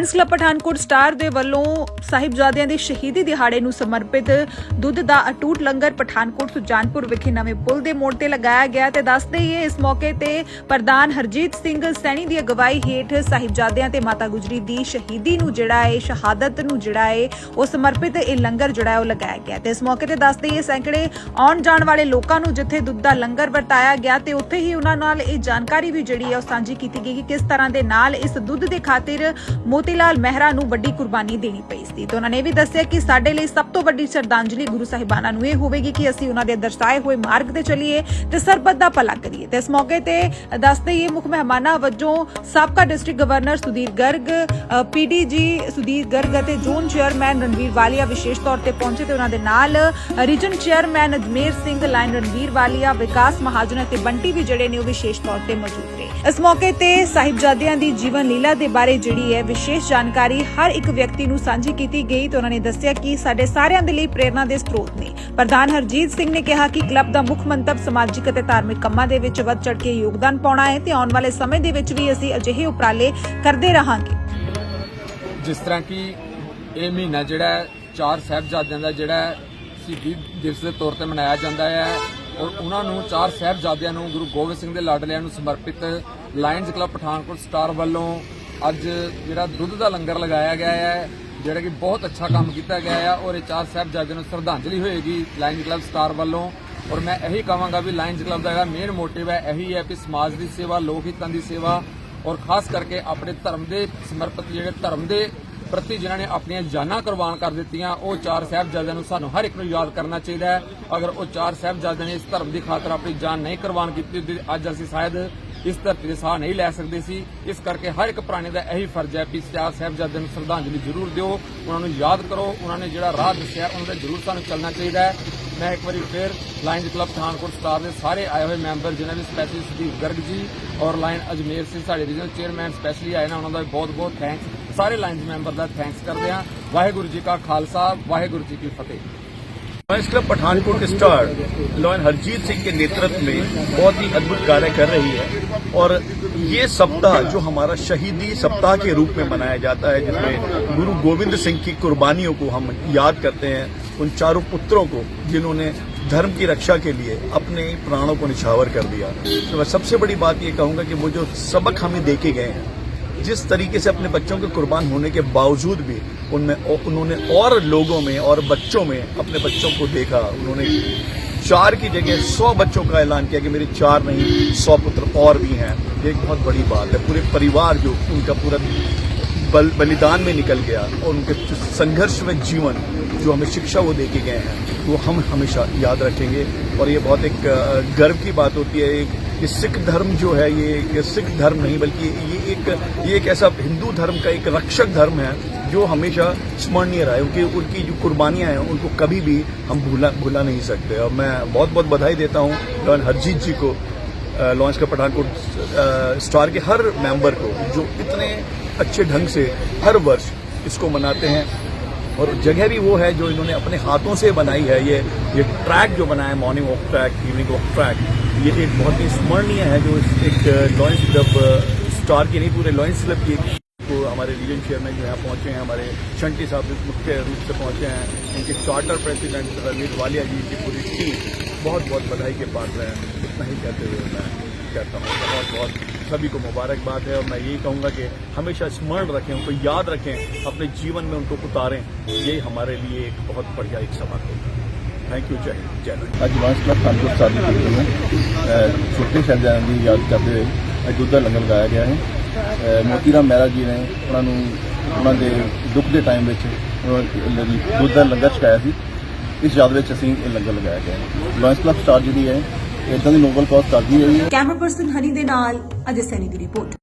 Lions club Pathankot star ਦੇ ਵੱਲੋਂ ਸਾਹਿਬਜ਼ਾਦਿਆਂ ਦੇ ਸ਼ਹੀਦੀ ਦਿਹਾੜੇ ਨੂੰ ਸਮਰਪਿਤ ਦੁੱਧ ਦਾ ਅਟੂਟ ਲੰਗਰ ਪਠਾਨਕੋਟ ਸੁਜਾਨਪੁਰ ਵਿਖੇ ਨਵੇਂ ਪੁਲ ਦੇ ਮੋੜ ਤੇ ਲਗਾਇਆ ਗਿਆ ਤੇ ਦੱਸਦੇ ਹੀ ਇਸ ਮੌਕੇ ਤੇ ਪ੍ਰਧਾਨ ਹਰਜੀਤ ਸਿੰਘ ਸੈਣੀ ਦੀ ਅਗਵਾਈ ਹੇਠ ਸਾਹਿਬਜ਼ਾਦਿਆਂ ਤੇ ਮਾਤਾ ਗੁਜਰੀ ਦੀ ਸ਼ਹੀਦੀ ਨੂੰ ਜਿਹੜਾ ਹੈ, ਸ਼ਹਾਦਤ ਨੂੰ ਜਿਹੜਾ ਹੈ, ਉਹ ਸਮਰਪਿਤ ਇਹ ਲੰਗਰ ਜਿਹੜਾ ਹੈ ਉਹ ਲਗਾਇਆ ਗਿਆ ਤੇ ਇਸ ਮੌਕੇ ਤੇ ਦੱਸਦੇ ਹੀ ਸੈਂਕੜੇ ਆਉਣ ਜਾਣ ਵਾਲੇ ਲੋਕਾਂ ਨੂੰ ਜਿੱਥੇ ਦੁੱਧ ਦਾ ਲੰਗਰ ਵਰਤਾਇਆ ਗਿਆ ਤੇ ਉੱਥੇ ਹੀ ਉਹਨਾਂ ਨਾਲ ਇਹ ਜਾਣਕਾਰੀ ਵੀ ਜਿਹੜੀ ਹੈ ਉਹ ਸਾਂਝੀ ਕੀਤੀ ਗਈ ਕਿ ਕਿਸ ਤਰ੍ਹਾਂ ਦੇ ਨਾਲ ਇਸ ਦੁੱਧ ਦੇ ਖਾਤਰ ਮੋਤੀਲਾਲ ਮਹਿਰਾ ਨੂੰ ਵੱਡੀ ਕੁਰਬਾਨੀ ਦੇਣੀ ਪਈ ਸੀ ਤੇ ਉਹਨਾਂ ਨੇ ਇਹ ਵੀ ਦੱਸਿਆ ਕਿ ਸਾਡੇ ਲਈ ਸਭ ਤੋਂ ਵੱਡੀ ਸ਼ਰਧਾਂਜਲੀ ਗੁਰੂ ਸਾਹਿਬਾਨਾਂ ਨੂੰ ਇਹ ਹੋਵੇਗੀ ਕਿ ਅਸੀਂ ਉਹਨਾਂ ਦੇ ਦਰਸਾਏ ਹੋਏ ਮਾਰਗ ਤੇ ਚੱਲੀਏ ਤੇ ਸਰਬੱਤ ਦਾ ਭਲਾ ਕਰੀਏ। ਤੇ ਇਸ ਮੌਕੇ ਤੇ ਦੱਸਦੇ ਹੀ ਮੁੱਖ ਮਹਿਮਾਨਾਂ ਵਜੋਂ ਸਾਬਕਾ district governor Sudhir Garg PDG Sudhir Garg ਅਤੇ ਜ਼ੋਨ ਚੇਅਰਮੈਨ ਰਣਵੀਰ ਵਾਲੀਆ ਵਿਸ਼ੇਸ਼ ਤੌਰ ਤੇ ਪਹੁੰਚੇ ਤੇ ਉਹਨਾਂ ਦੇ ਨਾਲ region chairman Ajmer Singh, lion Ranvir Walia, Vikas Mahajan ਅਤੇ ਬੰਟੀ ਵੀ ਜਿਹੜੇ ਨੇ ਉਹ ਵਿਸ਼ੇਸ਼ ਤੌਰ ਤੇ ਮੌਜੂਦ ਰਹੇ। ਇਸ ਮੌਕੇ ਤੇ ਸਾਹਿਬਜ਼ਾਦਿਆਂ ਦੀ ਜੀਵਨ ਲੀਲਾ ਦੇ ਬਾਰੇ ਜਿਹੜੀ ਹੈ ਵਿਸ਼ੇਸ਼ ਜਾਣਕਾਰੀ ਹਰ ਇੱਕ ਵਿਅਕਤੀ ਨੂੰ ਸਾਂਝੀ ਕੀਤੀ ਗਈ ਤੇ ਉਹਨਾਂ ਨੇ ਦੱਸਿਆ ਕਿ ਸਾਡੇ ਸਾਰਿਆਂ ਦੇ ਲਈ ਪ੍ਰੇਰਣਾ ਦੇ ਸਰੋਤ ਨੇ। ਪ੍ਰਧਾਨ ਹਰਜੀਤ ਸਿੰਘ ਨੇ ਕਿਹਾ ਕਿ ਕਲੱਬ ਦਾ ਮੁੱਖ ਮੰਤਵ ਸਮਾਜਿਕ ਅਤੇ ਧਾਰਮਿਕ ਕੰਮਾਂ ਦੇ ਵਿੱਚ ਵੱਧ ਚੜ ਕੇ ਯੋਗਦਾਨ ਪਾਉਣਾ ਹੈ ਤੇ ਆਉਣ ਵਾਲੇ ਸਮੇਂ ਦੇ ਵਿੱਚ ਵੀ ਅਸੀਂ ਅਜਿਹੇ ਉਪਰਾਲੇ ਕਰਦੇ ਰਹਾਂਗੇ। ਜਿਸ ਤਰ੍ਹਾਂ ਕਿ ਇਹ ਮਹੀਨਾ ਜਿਹੜਾ ਚਾਰ ਸਾਹਿਬਜ਼ਾਦਿਆਂ ਦਾ ਜਿਹੜਾ ਸ਼ਹੀਦੀ ਦਿਵਸ ਦੇ ਤੌਰ ਤੇ ਮਨਾਇਆ ਜਾਂਦਾ ਹੈ ਔਰ ਉਹਨਾਂ ਨੂੰ ਚਾਰ ਸਾਹਿਬਜ਼ਾਦਿਆਂ ਨੂੰ ਗੁਰੂ ਗੋਬਿੰਦ ਸਿੰਘ ਦੇ ਲਾਡਲਿਆਂ ਨੂੰ ਸਮਰਪਿਤ ਲਾਇਨਸ ਕਲੱਬ ਪਠਾਨਕੋਟ ਸਟਾਰ ਵੱਲੋਂ ਅੱਜ ਜਿਹੜਾ ਦੁੱਧ ਦਾ ਲੰਗਰ ਲਗਾਇਆ ਗਿਆ ਹੈ, ਜਿਹੜਾ ਕਿ ਬਹੁਤ ਅੱਛਾ ਕੰਮ ਕੀਤਾ ਗਿਆ ਹੈ ਔਰ ਇਹ ਚਾਰ ਸਾਹਿਬਜ਼ਾਦਿਆਂ ਨੂੰ ਸ਼ਰਧਾਂਜਲੀ ਹੋਏਗੀ ਲਾਇਨਜ਼ ਕਲੱਬ ਸਟਾਰ ਵੱਲੋਂ। ਔਰ ਮੈਂ ਇਹੀ ਕਹਾਂਗਾ ਵੀ ਲਾਇਨਜ਼ ਕਲੱਬ ਦਾ ਜਿਹੜਾ ਮੇਨ ਮੋਟਿਵ ਹੈ ਇਹੀ ਹੈ ਕਿ ਸਮਾਜ ਦੀ ਸੇਵਾ, ਲੋਕ ਹਿੱਤਾਂ ਦੀ ਸੇਵਾ ਔਰ ਖਾਸ ਕਰਕੇ ਆਪਣੇ ਧਰਮ ਦੇ ਸਮਰਪਿਤ ਜਿਹੜੇ ਧਰਮ ਦੇ ਪ੍ਰਤੀ ਜਿਨ੍ਹਾਂ ਨੇ ਆਪਣੀਆਂ ਜਾਨਾਂ ਕੁਰਬਾਨ ਕਰ ਦਿੱਤੀਆਂ, ਉਹ ਚਾਰ ਸਾਹਿਬਜ਼ਾਦਿਆਂ ਨੂੰ ਸਾਨੂੰ ਹਰ ਇੱਕ ਨੂੰ ਯਾਦ ਕਰਨਾ ਚਾਹੀਦਾ ਹੈ। ਅਗਰ ਉਹ ਚਾਰ ਸਾਹਿਬਜ਼ਾਦਿਆਂ ਨੇ ਇਸ ਧਰਮ ਦੀ ਖਾਤਰ ਆਪਣੀ ਜਾਨ ਨਹੀਂ ਕੁਰਬਾਨ ਕੀਤੀ, ਅੱਜ ਅਸੀਂ ਸ਼ਾਇਦ ਇਸ ਧਰਤੀ ਦੇ ਸਾਹ ਨਹੀਂ ਲੈ ਸਕਦੇ ਸੀ। ਇਸ ਕਰਕੇ ਹਰ ਇੱਕ ਪ੍ਰਾਣੀ ਦਾ ਇਹੀ ਫਰਜ਼ ਹੈ ਕਿ ਸਿਆਰ ਸਾਹਿਬਜ਼ਾਦਿਆਂ ਨੂੰ ਸ਼ਰਧਾਂਜਲੀ ਜ਼ਰੂਰ ਦਿਓ। ਉਹਨਾਂ ਨੂੰ ਯਾਦ ਕਰੋ, ਉਹਨਾਂ ਨੇ ਜਿਹੜਾ ਰਾਹ ਦੱਸਿਆ, ਉਹਨਾਂ ਦਾ ਜ਼ਰੂਰ ਸਾਨੂੰ ਚੱਲਣਾ ਚਾਹੀਦਾ ਹੈ। ਮੈਂ ਇੱਕ ਵਾਰੀ ਫਿਰ ਲਾਇਨ ਕਲੱਬ ਪਠਾਨਕੋਟ ਸਟਾਰ ਦੇ ਸਾਰੇ ਆਏ ਹੋਏ ਮੈਂਬਰ, ਜਿਨ੍ਹਾਂ ਵਿੱਚ ਸਪੈਸ਼ਲੀ ਸੁਦੀਪ ਗਰਗ ਜੀ ਔਰ ਲਾਇਨ ਅਜਮੇਰ ਸਿੰਘ, ਸਾਡੇ ਰੀਜਨਲ ਚੇਅਰਮੈਨ ਸਪੈਸ਼ਲੀ ਆਏ ਨੇ, ਉਹਨਾਂ ਦਾ ਬਹੁਤ-ਬਹੁਤ ਥੈਂਕਸ ਸਾਰੇ ਲਾਇਨਸ ਮੈਂਬਰ ਦਾ ਥੈਂਕਸ ਕਰਦੇ ਹਾਂ। ਵਾਹਿਗੁਰੂ ਜੀ ਕਾ ਖਾਲਸਾ, ਵਾਹਿਗੁਰੂ ਜੀ ਕੀ ਫਤਿਹ। लायंस क्लब पठानकोट के स्टार लॉयन हरजीत सिंह के नेतृत्व में बहुत ही अद्भुत कार्य कर रही है। और ये सप्ताह जो हमारा शहीदी सप्ताह के रूप में मनाया जाता है, जिसमें गुरु गोविंद सिंह की कुर्बानियों को हम याद करते हैं, उन चारों पुत्रों को जिन्होंने धर्म की रक्षा के लिए अपने प्राणों को निछावर कर दिया। तो मैं सबसे बड़ी बात ये कहूँगा कि वो जो सबक हमें देखे गए हैं, जिस तरीके से अपने बच्चों के कुर्बान होने के बावजूद भी उनमें उन्होंने और लोगों में और बच्चों में अपने बच्चों को देखा। उन्होंने चार की जगह सौ बच्चों का ऐलान किया कि मेरे चार नहीं सौ पुत्र और भी हैं। ये एक बहुत बड़ी बात है। पूरे परिवार जो उनका पूरा बल, बलिदान में निकल गया और उनके संघर्ष में जीवन जो हमें शिक्षा वो दे के गए हैं वो हम हमेशा याद रखेंगे। और ये बहुत एक गर्व की बात होती है। एक ये सिख धर्म जो है ये सिख धर्म नहीं बल्कि ये एक ये एक ऐसा हिंदू धर्म का एक रक्षक धर्म है। जो हमेशा स्मरणीय रहा है, उनकी उनकी जो कुर्बानियाँ हैं, उनको कभी भी हम भूला भूला नहीं सकते। और मैं बहुत बहुत बधाई देता हूँ डॉन हरजीत जी को लॉन्च का पठानकोट स्टार के हर मेंबर को, जो इतने अच्छे ढंग से हर वर्ष इसको मनाते हैं। और जगह भी वो है जो इन्होंने अपने हाथों से बनाई है। ये ये ट्रैक जो बनाया है, morning walk track, evening walk track, ये एक बहुत ही स्मरणीय है जो एक लॉयंस क्लब स्टार की नहीं, पूरे लॉयंस क्लब की को हमारे रीजन चेयरमैन जो यहाँ पहुँचे हैं, हमारे शंटी साहब मुख्य रूप से पहुँचे हैं, इनके चार्टर प्रेसिडेंट रमीर वालिया जी की पूरी टीम बहुत बहुत बधाई के पात्र हैं। इतना ही कहते हुए मैं कहता हूँ बहुत बहुत सभी को मुबारकबाद है और मैं यही कहूँगा कि हमेशा स्मरण रखें, उनको याद रखें, अपने जीवन में उनको उतारें। ये हमारे लिए एक बहुत बढ़िया एक सवाल होगा थैंक यू जय जय अज वास्तव कानपुर साहब छोटे शहजान याद करते हुए अयोध्या लंगर लगाया गया है। ਮੋਤੀ ਰਾਮ ਮਹਿਰਾ ਜੀ ਨੇ ਉਹਨਾਂ ਨੂੰ ਉਹਨਾਂ ਦੇ ਦੁੱਖ ਦੇ ਟਾਈਮ ਵਿੱਚ ਦੁੱਧ ਦਾ ਲੰਗਰ ਛਕਾਇਆ ਸੀ, ਇਸ ਯਾਦ ਵਿੱਚ ਅਸੀਂ ਇਹ ਲੰਗਰ ਲਗਾਇਆ ਗਿਆ ਲਾਇੰਸ ਕਲੱਬ ਸਟਾਰ ਜਿਹੜੀ ਹੈ ਇਦਾਂ ਦੀ ਨੋਬਲ ਕਾਜ਼ ਕਰਦੀ ਹੋਈ ਹੈ। ਕੈਮਰਾ ਪਰਸਨ ਹਨੀ ਦੇ ਨਾਲ ਅਜੇ ਸੈਨੀ ਦੀ ਰਿਪੋਰਟ